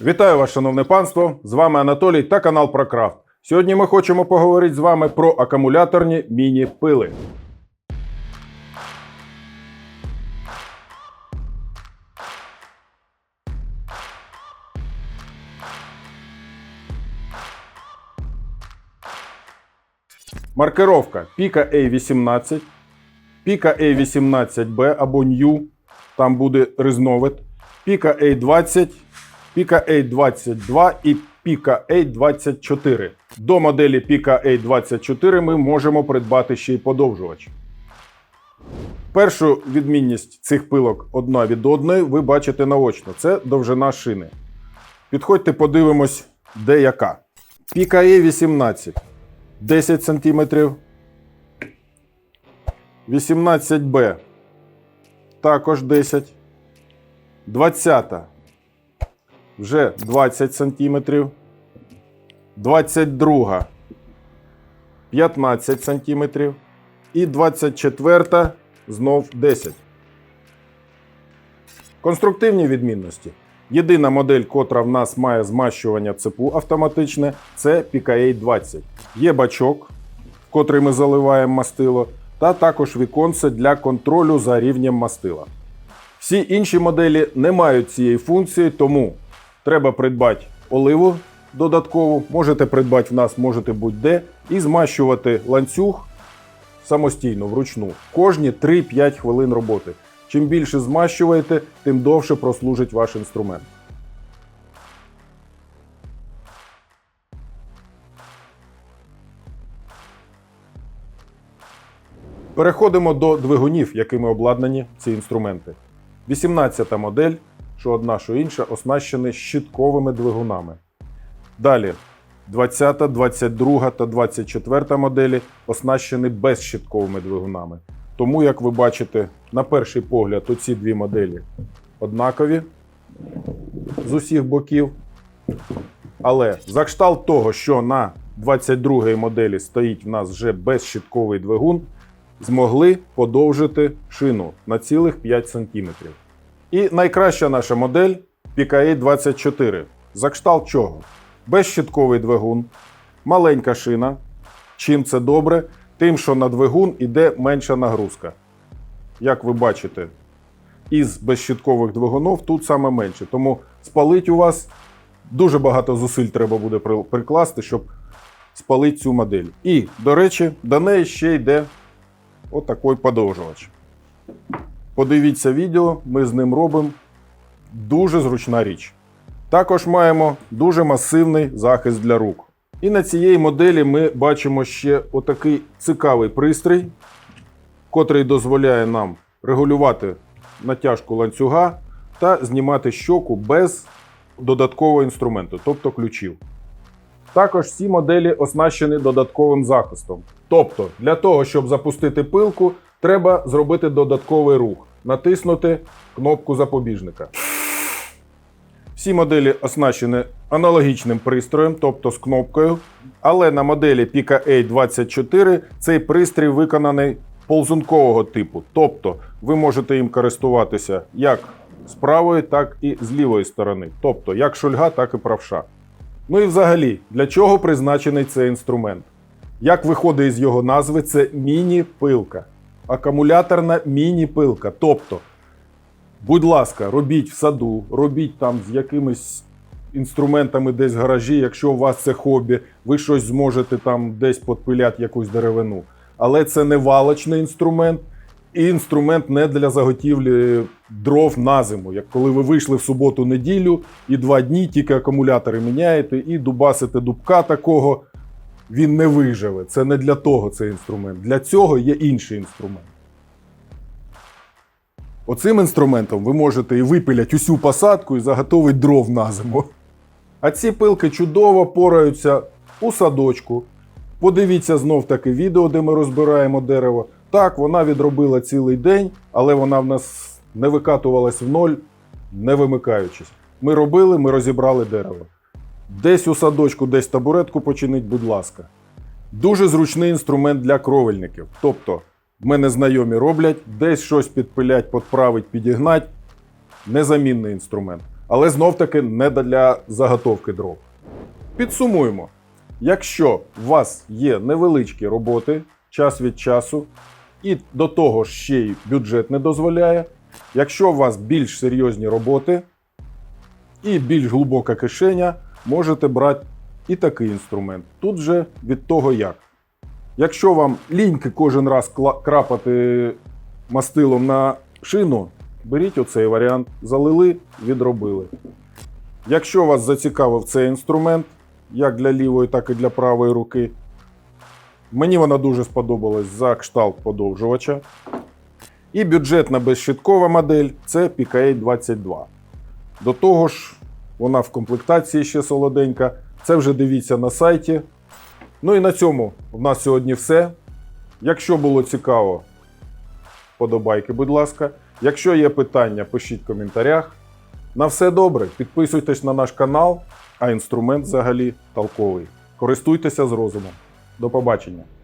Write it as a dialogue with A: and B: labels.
A: Вітаю вас, шановне панство! З вами Анатолій та канал ProCraft. Сьогодні ми хочемо поговорити з вами про акумуляторні міні-пили. Маркировка Pika A18, Pika A18B або New, там буде різновид, Pika A20, Pika A22 і Pika A24. До моделі Pika A24 ми можемо придбати ще й подовжувач. Першу відмінність цих пилок одна від одної ви бачите наочно. Це довжина шини. Підходьте, подивимось, де яка. Pika A18 10 см. 18Б також 10. 20 вже 20 см. 22 15 см. І 24 знов 10. Конструктивні відмінності. Єдина модель, котра в нас має змащування цепу автоматичне, це PKA 20. Є бачок, в котрий ми заливаємо мастило, та також віконце для контролю за рівнем мастила. Всі інші моделі не мають цієї функції, тому треба придбати оливу додаткову, можете придбати в нас, можете будь-де, і змащувати ланцюг самостійно вручну кожні 3-5 хвилин роботи. Чим більше змащуєте, тим довше прослужить ваш інструмент. Переходимо до двигунів, якими обладнані ці інструменти. 18 модель, що одна, що інша, оснащені щитковими двигунами. Далі 20, 22 та 24 моделі оснащені безщитковими двигунами. Тому, як ви бачите, на перший погляд, оці дві моделі однакові з усіх боків. Але за кшталт того, що на 22 моделі стоїть в нас вже безщитковий двигун, змогли подовжити шину на цілих 5 см. І найкраща наша модель PKA 24. За кшталт чого? Безщитковий двигун, маленька шина. Чим це добре? Тим, що на двигун іде менша нагрузка. Як ви бачите, із безщиткових двигунів тут саме менше. Тому спалить у вас дуже багато зусиль треба буде прикласти, щоб спалити цю модель. І, до речі, до неї ще йде отакий подовжувач. Подивіться відео, ми з ним робимо дуже зручна річ. Також маємо дуже масивний захист для рук. І на цієї моделі ми бачимо ще отакий цікавий пристрій, котрий дозволяє нам регулювати натяжку ланцюга та знімати щоку без додаткового інструменту, тобто ключів. Також всі моделі оснащені додатковим захистом. Тобто, для того, щоб запустити пилку, треба зробити додатковий рух, натиснути кнопку запобіжника. Всі моделі оснащені аналогічним пристроєм, тобто з кнопкою. Але на моделі Pika A24 цей пристрій виконаний ползункового типу. Тобто ви можете їм користуватися як з правої, так і з лівої сторони. Тобто як шульга, так і правша. Ну і взагалі, для чого призначений цей інструмент? Як виходить із його назви, це міні-пилка. Акумуляторна міні-пилка. Тобто Будь ласка, робіть в саду, робіть там з якимись інструментами десь в гаражі, якщо у вас це хобі, ви щось зможете там десь подпиляти якусь деревину. Але це не валочний інструмент, і інструмент не для заготівлі дров на зиму. Як коли ви вийшли в суботу-неділю і два дні тільки акумулятори міняєте і дубасите дубка такого, він не виживе. Це не для того цей інструмент. Для цього є інший інструмент. Оцим інструментом ви можете і випиляти усю посадку і заготовити дров на зиму. А ці пилки чудово пораються у садочку. Подивіться знов таки відео, де ми розбираємо дерево. Так, вона відробила цілий день, але вона в нас не викатувалась в ноль, не вимикаючись. Ми робили, ми розібрали дерево. Десь у садочку, десь табуретку починить, будь ласка. Дуже зручний інструмент для кровельників. Тобто, в мене знайомі роблять, десь щось підпилять, підправить, підігнать. Незамінний інструмент. але знов-таки не для заготовки дров. Підсумуємо: якщо у вас є невеличкі роботи час від часу, і до того ж ще й бюджет не дозволяє, якщо у вас більш серйозні роботи і більш глибока кишеня, можете брати і такий інструмент. Тут же від того як. Якщо вам ліньки кожен раз крапати мастилом на шину, беріть оцей варіант, залили, відробили. Якщо вас зацікавив цей інструмент, як для лівої, так і для правої руки, мені вона дуже сподобалась за кшталт подовжувача. І бюджетна безщиткова модель це PKA 22. До того ж, вона в комплектації ще солоденька. Це вже дивіться на сайті. Ну і на цьому в нас сьогодні все. Якщо було цікаво, подобайки, будь ласка. Якщо є питання, пишіть в коментарях. На все добре, підписуйтесь на наш канал, а інструмент взагалі толковий. Користуйтеся з розумом. До побачення!